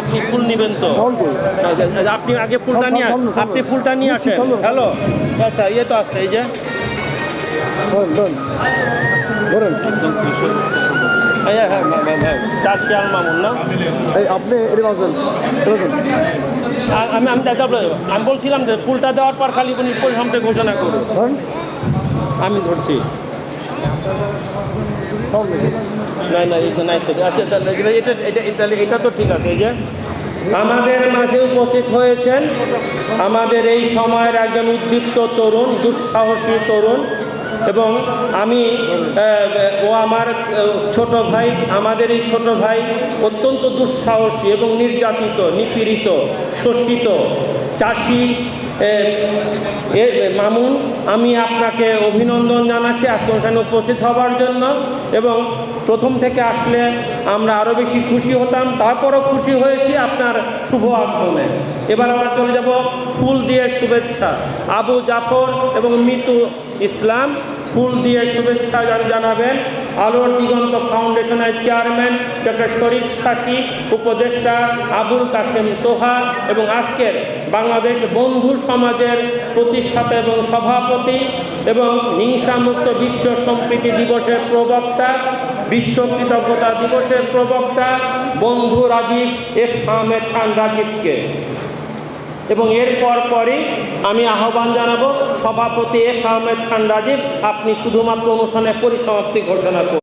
আপনি ফুল নেবেন তো। আপনি আগে ফুলটা নিয়ে। আপনি ফুলটা নিয়ে আসেন। হ্যালো? আচ্ছা ইয়ে তো আছে এই যে। আমি আমি আমি বলছিলাম যে ফুলটা দেওয়ার পর খালি উনি পরিশ্রমটা ঘোষণা করুন। আমি ধরছি। এটা তো ঠিক আছে যে। আমাদের মাঝে উপস্থিত হয়েছেন। আমাদের এই সময়ের একজন উদ্দীপ্ত তরুণ, দুঃসাহসী তরুণ। এবং আমি ও আমার ছোট ভাই, আমাদের এই ছোট ভাই অত্যন্ত দুঃসাহসী এবং নির্যাতিত, নিপীড়িত, শোষিত, চাষি মামুন আমি আপনাকে অভিনন্দন জানাচ্ছি। আজকে অনুষ্ঠানে উপস্থিত হবার জন্য এবং প্রথম থেকে আসলে আমরা আরও বেশি খুশি হতাম, তারপরও খুশি হয়েছি আপনার শুভ আগমনে। এবার আমরা চলে যাব ফুল দিয়ে শুভেচ্ছা। আবু জাফর এবং মিতু ইসলাম, ফুল দিয়ে শুভেচ্ছা জানাবেন। আলোর দিগন্ত ফাউন্ডেশনের চেয়ারম্যান ডক্টর শরীফ সাকি, উপদেষ্টা আবুল কাসেম তোহা এবং আজকের বাংলাদেশ বন্ধু সমাজের প্রতিষ্ঠাতা এবং সভাপতি এবং হিংসামুক্ত বিশ্ব সম্প্রীতি দিবসের প্রবক্তা, বিশ্ব কৃতজ্ঞতা দিবসের প্রবক্তা বন্ধু রাজীব এফ আহমেদ খান রাজীবকে। এবং এর পর পরই আমি আহ্বান জানাব সভাপতি এফ আহমেদ খান রাজীব, আপনি শুধুমাত্র অনুষ্ঠানের পরিসমাপ্তি ঘোষণা করুন।